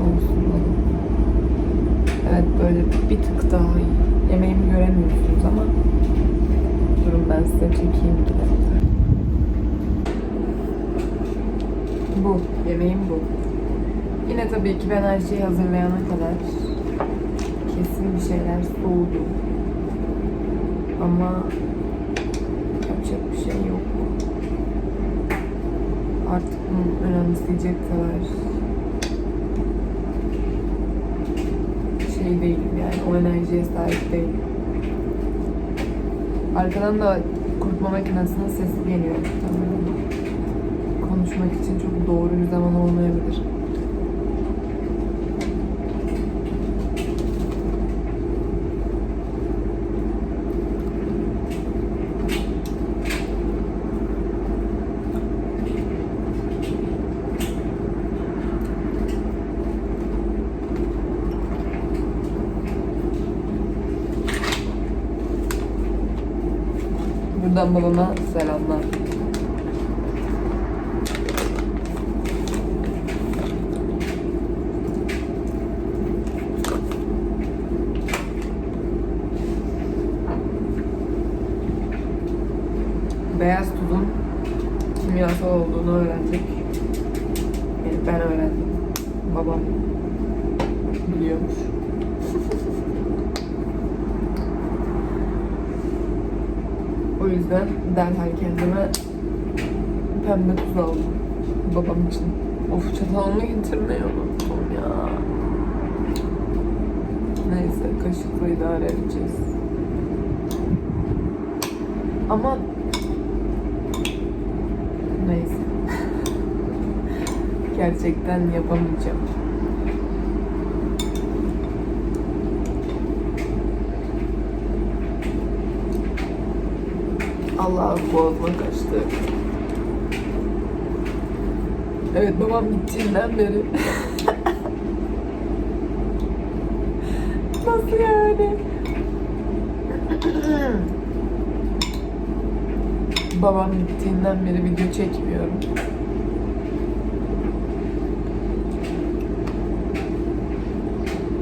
Yakın olsun. Evet böyle bir tık daha iyi. Yemeğimi göremiyorsunuz ama durun ben size çekeyim dakika. Bu. Yemeğim bu. Yine tabii ki ben her şeyi hazırlayana kadar kesin bir şeyler soğudu. Ama yapacak bir şey yok. Artık bunu önemseyecek kadar şey değilim yani o enerjiye sahip değilim. Arkadan da kurutma makinesinin sesi geliyor. Tamam. Konuşmak için çok doğru bir zaman olmayabilir. Buradan babama selamlar. O yüzden derhal kendime pembe tuz aldım. Babam için. Of çatalımı getirmeyi unuttum ya. Neyse kaşıkla idare edeceğiz. Ama neyse. Gerçekten yapamayacağım. Allah boğazıma kaçtı. Evet babam gittiğinden beri. Nasıl yani? babam gittiğinden beri video çekmiyorum.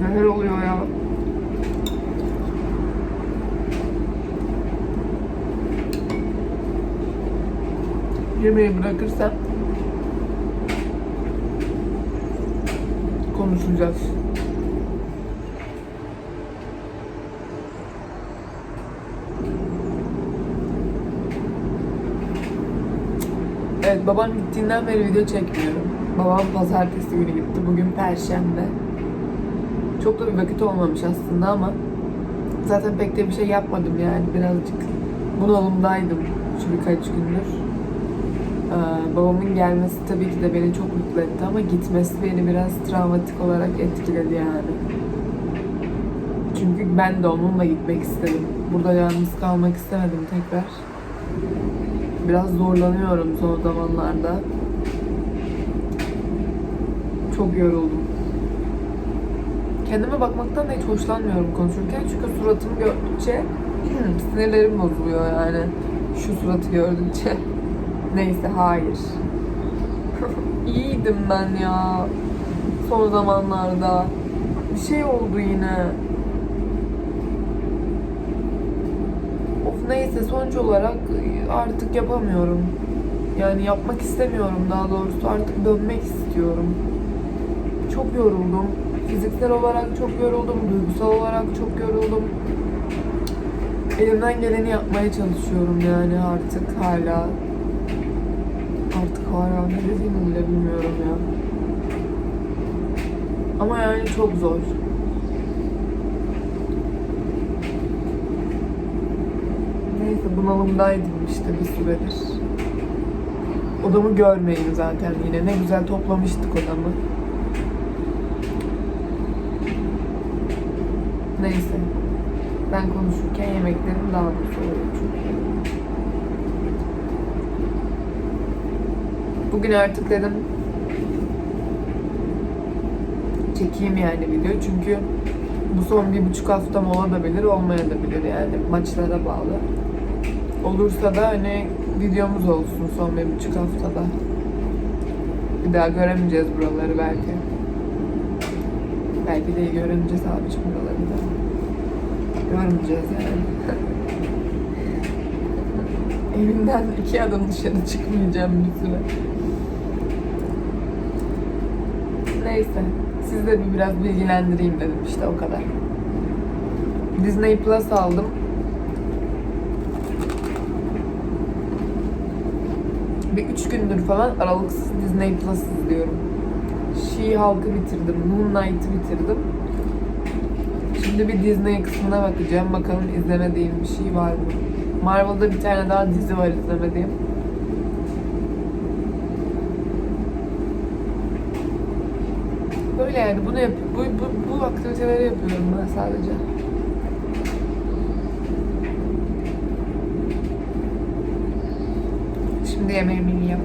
Neler oluyor ya? Yemeği bırakırsam konuşacağız. Evet babam gittiğinden beri video çekmiyorum. Babam pazartesi günü gitti. Bugün perşembe. Çok da bir vakit olmamış aslında ama zaten pek de bir şey yapmadım yani birazcık bunalımdaydım şu birkaç gündür. Ee, babamın gelmesi tabii ki de beni çok mutlu etti ama gitmesi beni biraz travmatik olarak etkiledi yani. Çünkü ben de onunla gitmek istedim. Burada yalnız kalmak istemedim tekrar. Biraz zorlanıyorum son zamanlarda. Çok yoruldum. Kendime bakmaktan da hiç hoşlanmıyorum konuşurken çünkü suratımı gördükçe sinirlerim bozuluyor yani. Şu suratı gördükçe. Neyse hayır. İyiydim ben ya. Son zamanlarda. Bir şey oldu yine. Of neyse sonuç olarak artık yapamıyorum. Yani yapmak istemiyorum daha doğrusu. Artık dönmek istiyorum. Çok yoruldum. Fiziksel olarak çok yoruldum. Duygusal olarak çok yoruldum. Elimden geleni yapmaya çalışıyorum yani artık hala. Artık hala ne dediğimi bile bilmiyorum ya. Ama yani çok zor. Neyse bunalımdaydım işte bir süredir. Odamı görmeyin zaten yine. Ne güzel toplamıştık odamı. Neyse. Ben konuşurken yemeklerim daha da soğuyor çünkü. Bugün artık dedim çekeyim yani video çünkü bu son bir buçuk haftam olabilir olmayabilir yani maçlara bağlı. Olursa da hani videomuz olsun son bir buçuk haftada. Bir daha göremeyeceğiz buraları belki. Belki de göremeyeceğiz abiciğim buraları da. Görmeyeceğiz yani. Evimden iki adım dışarı çıkmayacağım bir süre. Neyse. Siz de bir biraz bilgilendireyim dedim işte o kadar. Disney Plus aldım. Bir üç gündür falan aralıksız Disney Plus izliyorum. She-Hulk'ı bitirdim, Moon Knight'ı bitirdim. Şimdi bir Disney kısmına bakacağım. Bakalım izlemediğim bir şey var mı? Marvel'da bir tane daha dizi var izlemediğim. Böyle yani bunu yap bu, bu, bu aktiviteleri yapıyorum ben sadece. Şimdi yemeğimi yiyeyim.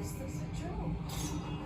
Is this a joke?